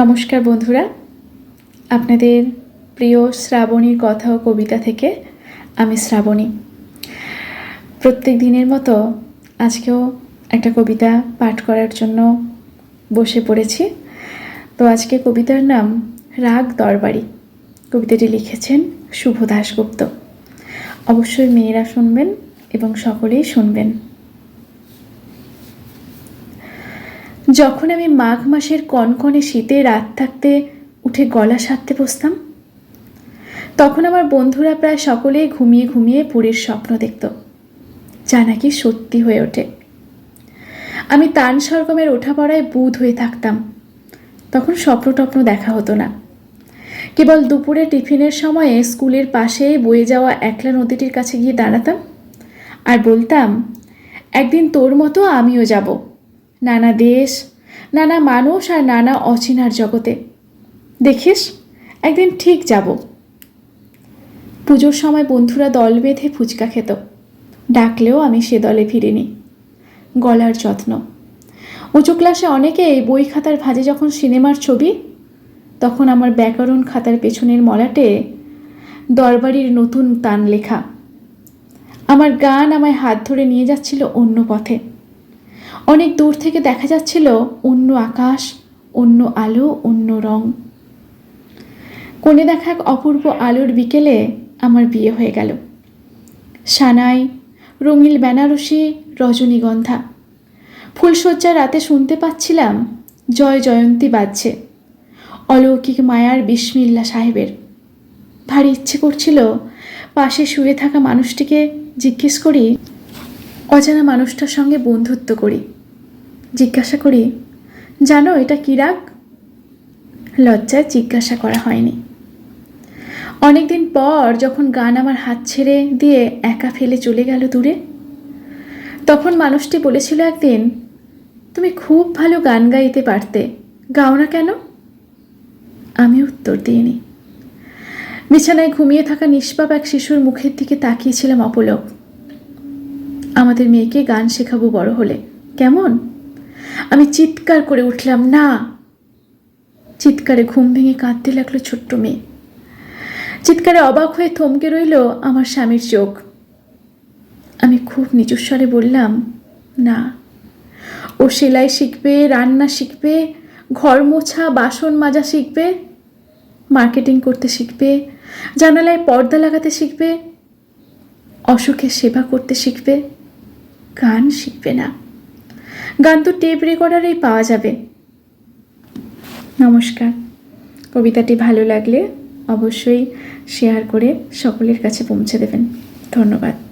নমস্কার বন্ধুরা। আপনাদের প্রিয় শ্রাবণীর কথা ও কবিতা থেকে আমি শ্রাবণী। প্রত্যেক দিনের মতো আজকেও একটা কবিতা পাঠ করার জন্য বসে পড়েছি। তো আজকে কবিতার নাম রাগ দরবারি। কবিতাটি লিখেছেন শুভ দাশগুপ্ত। অবশ্যই মেয়েরা শুনবেন এবং সকলেই শুনবেন। যখন আমি মাঘ মাসের কনকনে শীতে রাত থাকতে উঠে গলা সারতে বসতাম, তখন আমার বন্ধুরা প্রায় সকলেই ঘুমিয়ে ঘুমিয়ে পুরীর স্বপ্ন দেখত, যা নাকি সত্যি হয়ে ওঠে। আমি তান সরগমের ওঠাপড়ায় বুধ হয়ে থাকতাম, তখন স্বপ্ন টপ্ন দেখা হতো না। কেবল দুপুরে টিফিনের সময়ে স্কুলের পাশে বয়ে যাওয়া একলা নদীটির কাছে গিয়ে দাঁড়াতাম আর বলতাম, একদিন তোর মতো আমিও যাব। নানা দেশ, নানা মানুষ আর নানা অচেনার জগতে। দেখিস, একদিন ঠিক যাব। পুজোর সময় বন্ধুরা দল বেঁধে ফুচকা খেত। ডাকলেও আমি সে দলে ফিরিনি। গলার যত্ন। উঁচু ক্লাসে অনেকেই বই খাতার ভাজে যখন সিনেমার ছবি, তখন আমার ব্যাকরণ খাতার পেছনের মলাটে দরবারির নতুন তান লেখা। আমার গান আমায় হাত ধরে নিয়ে যাচ্ছিল অন্য পথে। অনেক দূর থেকে দেখা যাচ্ছিল অন্য আকাশ, অন্য আলো, অন্য রং। কোণে দেখা এক অপূর্ব আলোর বিকেলে আমার বিয়ে হয়ে গেল। সানাই রঙিল বেনারসি, রজনীগন্ধা। ফুলশয্যা রাতে শুনতে পাচ্ছিলাম জয় জয়ন্তী বাজছে। অলৌকিক মায়ার বিসমিল্লা সাহেবের। ভারী ইচ্ছে করছিল পাশে শুয়ে থাকা মানুষটিকে জিজ্ঞেস করি অজানা মানুষটার সঙ্গে বন্ধুত্ব করি। জিজ্ঞাসা করি, জানো এটা কী রাগ? লজ্জায় জিজ্ঞাসা করা হয়নি। অনেকদিন পর যখন গান আমার হাত ছেড়ে দিয়ে একা ফেলে চলে গেল দূরে, তখন মানুষটি বলেছিল একদিন, তুমি খুব ভালো গান গাইতে পারতে, গাও না কেন? আমি উত্তর দিইনি। বিছানায় ঘুমিয়ে থাকা নিষ্পাপ এক শিশুর মুখের দিকে তাকিয়েছিলাম অপলক। আমাদের মেয়েকে গান শেখাবো বড় হলে। কেমন? আমি চিৎকার করে উঠলাম, না! চিৎকারে ঘুম ভেঙে কাঁদতে লাগল ছোট্ট মেয়ে। চিৎকারে অবাক হয়ে থমকে রইল আমার স্বামীর চোখ। আমি খুব নিচু স্বরে বললাম, না। ও সেলাই শিখবে, রান্না শিখবে, ঘর মোছা, বাসন মাজা শিখবে, মার্কেটিং করতে শিখবে, জানালায় পর্দা লাগাতে শিখবে, অসুখের সেবা করতে শিখবে। গান শিখবে না। গান তো টেপ রেকর্ডারেই পাওয়া যাবে। নমস্কার। কবিতাটি ভালো লাগলে অবশ্যই শেয়ার করে সকলের কাছে পৌঁছে দেবেন। ধন্যবাদ।